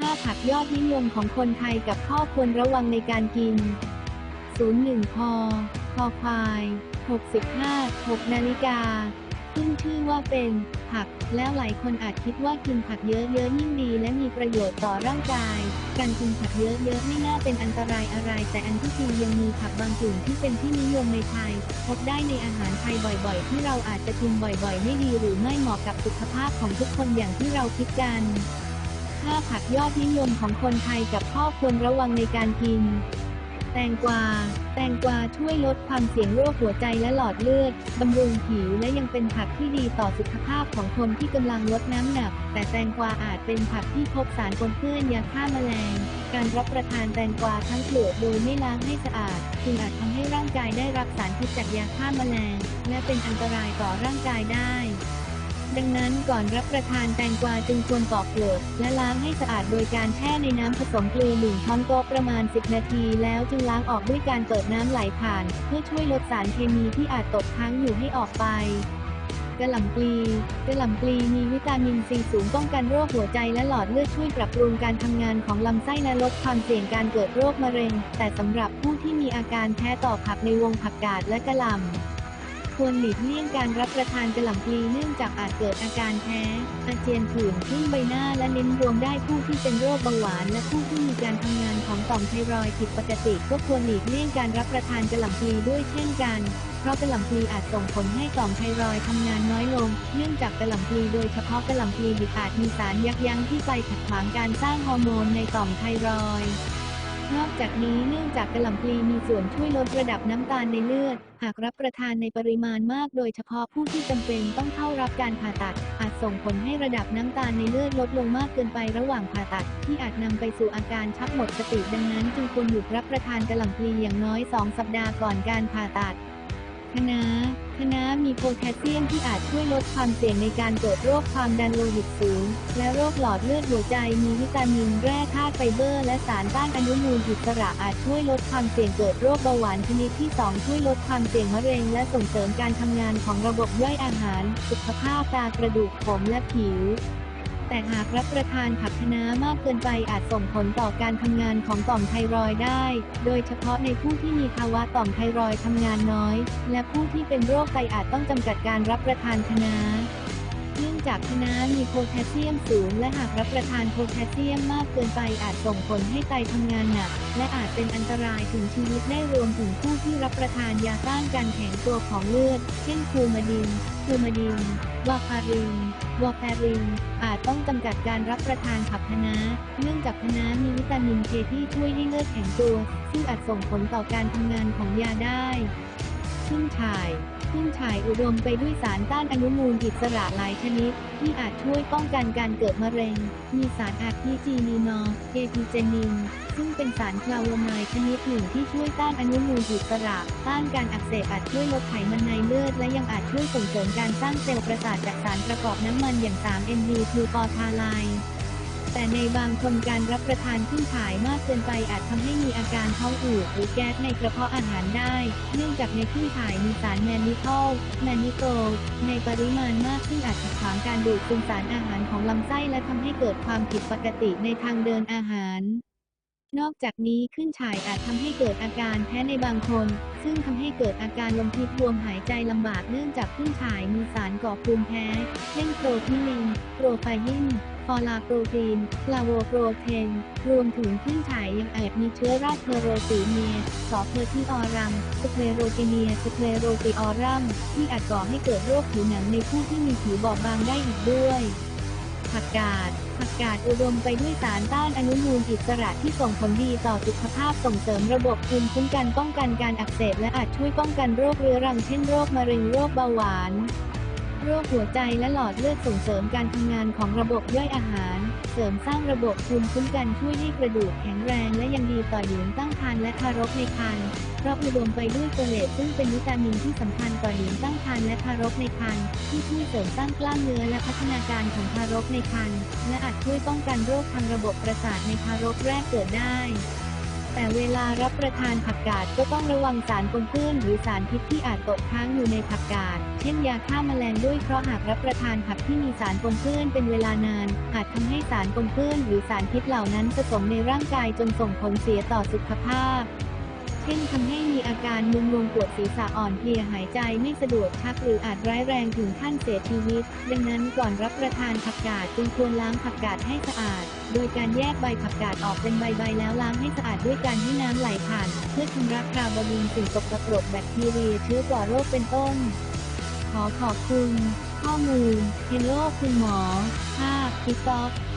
5 ผักยอดนิยมของคนไทยกับข้อควรระวังในการกิน 01 พอ พอควาย 65 6นาฬิกาขึ้นชื่อว่าเป็นผัก แล้วหลายคนอาจคิดว่ากินผักเยอะๆยิ่งดี และมีประโยชน์ต่อร่างกาย การกินผักเยอะๆไม่น่าเป็นอันตรายอะไร แต่อันที่จริงยังมีผักบางกลุ่มที่เป็นที่นิยมในไทย พบได้ในอาหารไทยบ่อยๆ ที่เราอาจจะกินบ่อยๆ ไม่ดีหรือไม่เหมาะกับสุขภาพของทุกคนอย่างที่เราคิดกัน 5ผักยอดนิยมของคนไทยกับข้อควรระวังในการกิน แตงกวา แตงกวาช่วยลดความเสี่ยงโรคหัวใจและหลอดเลือด บำรุงผิวและยังเป็นผักที่ดีต่อสุขภาพของคนที่กำลังลดน้ำหนัก แต่แตงกวาอาจเป็นผักที่พบสารปนเปื้อนยาฆ่าแมลง การรับประทานแตงกวาทั้งเปลือกโดยไม่ล้างให้สะอาดจึงอาจทำให้ร่างกายได้รับสารพิษจากยาฆ่าแมลง และเป็นอันตรายต่อร่างกายได้ ดังนั้นก่อนรับประทานแตงกวาจึงควรปอกเปลือกและล้างให้สะอาดโดยการแช่ในน้ำผสมเกลือหนึ่งช้อนโต๊ะประมาณ 10 นาทีแล้วจึงล้างออกด้วยการเปิดน้ำไหลผ่าน เพื่อช่วยลดสารเคมีที่อาจตกค้างอยู่ให้ออกไปกระหล่ำปลีกระหล่ำปลีมีวิตามินซีสูงป้องกันโรคหัวใจและหลอดเลือดช่วยปรับปรุงการทำงานของลำไส้และลดความเสี่ยงการเกิดโรคมะเร็ง แต่สำหรับผู้ที่มีอาการแพ้ต่อผักในวงผักกาดและกระหล่ำ ควรหลีกเลี่ยงการรับประทานกระหล่ำปลีเนื่องจากอาจเกิดอาการแพ้ อาเจียนผื่นขึ้นใบหน้าและลิ้นรวมได้ผู้ที่เป็นโรคเบาหวาน และผู้ที่มีการทำงานของต่อมไทรอยด์ผิดปกติ ก็ควรหลีกเลี่ยงการรับประทานกระหล่ำปลีด้วยเช่นกันเพราะกระหล่ำปลีอาจส่งผลให้ต่อมไทรอยด์ทำงานน้อยลง เนื่องจากกระหล่ำปลีโดยเฉพาะกระหล่ำปลีดิบอาจมีสารยับยั้งที่ไปขัดขวางการสร้างฮอร์โมนในต่อมไทรอยด์ นอกจากนี้เนื่องจากกระหล่ำปลีมีส่วนช่วยลดระดับน้ำตาลในเลือด หากรับประทานในปริมาณมาก โดยเฉพาะผู้ที่จำเป็นต้องเข้ารับการผ่าตัด อาจส่งผลให้ระดับน้ำตาลในเลือดลดลงมากเกินไประหว่างผ่าตัด ที่อาจนำไปสู่อาการชักหมดสติดังนั้น จึงควรหยุดรับประทานกระหล่ำปลีอย่างน้อย 2 สัปดาห์ก่อนการผ่าตัด คะน้าคะน้ามีโพแทสเซียมที่อาจช่วยลดความเสี่ยงในการเกิดโรคความดันโลหิตสูง และโรคหลอดเลือดหัวใจ มีวิตามินแร่ธาตุไฟเบอร์ และสารต้านอนุมูลอิสระอาจช่วยลดความเสี่ยงเกิดโรคเบาหวานชนิดที่ 2 ช่วยลดความเสี่ยงมะเร็ง และส่งเสริมการทำงานของระบบย่อยอาหาร สุขภาพตากระดูกผมและผิว แต่หากรับประทานผักคะน้ามากเกินไปอาจส่งผลต่อการทำงานของต่อมไทรอยด์ได้ โดยเฉพาะในผู้ที่มีภาวะต่อมไทรอยด์ทำงานน้อย และผู้ที่เป็นโรคไตอาจต้องจำกัดการรับประทานคะน้าเนื่องจากคะน้ามีโพแทสเซียมสูง และหากรับประทานโพแทสเซียมมากเกินไปอาจส่งผลให้ไตทำงานหนัก และอาจเป็นอันตรายถึงชีวิตได้รวมถึงผู้ที่รับประทานยาต้านการแข็งตัวของเลือด เช่นคูมาดินคูมาดินวาฟาริน วอแพรินอาจต้องจำกัดการรับประทานผักคะน้า เนื่องจากคะน้ามีวิตามินเคที่ช่วยให้เลือดแข็งตัว ซึ่งอาจส่งผลต่อการทำงานของยาได้ขึ้นฉ่ายขึ้นฉ่ายอุดมไปด้วยสารต้านอนุมูลอิสระหลายชนิด ที่อาจช่วยป้องกันการเกิดมะเร็ง มีสารอาพีจีนีนอเอพิเจนิน ซึ่งเป็นสารคลาโวนอยด์ชนิดหนึ่งที่ช่วยต้านอนุมูลอิสระต้านการอักเสบอาจช่วยลดไขมันในเลือด และยังอาจช่วยส่งเสริมการสร้างเซลล์ประสาทจากสารประกอบน้ำมันอย่าง 3-MB กลูปอทาไลน์แต่ในบางคนการรับประทานขึ้นฉายมากเกินไปอาจทำให้มีอาการท้องอืดหรือแก๊สในกระเพาะอาหารได้ เนื่องจากในขึ้นฉายมีสารแมนนิทอลแมนนิโกลในปริมาณมากซึ่งอาจขัดขวางการดูดซึมสารอาหารของลำไส้และทำให้เกิดความผิดปกติในทางเดินอาหาร นอกจากนี้ขึ้นฉายอาจทำให้เกิดอาการแพ้ในบางคน ซึ่งทำให้เกิดอาการลมพิษรวมหายใจลำบากเนื่องจากขึ้นฉายมีสารก่อภูมิแพ้ เช่นโปรพิลิน โปรไฟยินฟอลาโปรตีนฟลาโวโปรเทน รวมถึงขึ้นฉายยังอาจมีเชื้อราเทโรซีเมียสอเพอร์ที่ออรัม สเคลโรเจเนีย สเคลโรติออรัม ที่อาจก่อให้เกิดโรคผิวหนังในผู้ที่มีผิวบอบบางได้อีกด้วย ผักกาด ผักกาดอุดมไปด้วยสารต้านอนุมูลอิสระที่ส่งผลดีต่อสุขภาพส่งเสริมระบบภูมิคุ้มกันป้องกันการอักเสบและอาจช่วยป้องกันโรคเรื้อรังเช่นโรคมะเร็งโรคเบาหวาน โรคหัวใจและหลอดเลือดส่งเสริมการทำงานของระบบย่อยอาหาร เสริมสร้างระบบภูมิคุ้มกันช่วยให้กระดูกแข็งแรงและยังดีต่อหญิงตั้งครรภ์และทารกในครรภ์เพราะอุดมไปด้วยโฟเลตซึ่งเป็นวิตามินที่สำคัญต่อหญิงตั้งครรภ์และทารกในครรภ์ที่ช่วยเสริมสร้างกล้ามเนื้อและพัฒนาการของทารกในครรภ์และอาจช่วยป้องกันโรคทางระบบประสาทในทารกแรกเกิดได้ แต่เวลารับประทานผักกาดก็ต้องระวังสารปนเปื้อนหรือสารพิษที่อาจตกค้างอยู่ในผักกาด เช่นยาฆ่าแมลงด้วยเพราะหากรับประทานผักที่มีสารปนเปื้อนเป็นเวลานาน อาจทำให้สารปนเปื้อนหรือสารพิษเหล่านั้นผสมในร่างกายจนส่งผลเสียต่อสุขภาพ เช่นทำให้มีอาการมึนงงปวดศีรษะอ่อนเพลียหายใจไม่สะดวกชักหรืออาจร้ายแรงถึงขั้นเสียชีวิต ดังนั้นก่อนรับประทานผักกาดจึงควรล้างผักกาดให้สะอาด โดยการแยกใบผักกาดออกเป็นใบๆแล้วล้างให้สะอาดด้วยการให้น้ำไหลผ่าน เพื่อชำระคราบำรุงสิ่งสกปรกแบคทีเรียเชื้อก่อโรคเป็นต้น ขอขอบคุณ ข้อมูล เฮลโลคุณหมอ ภาพพิซซอฟ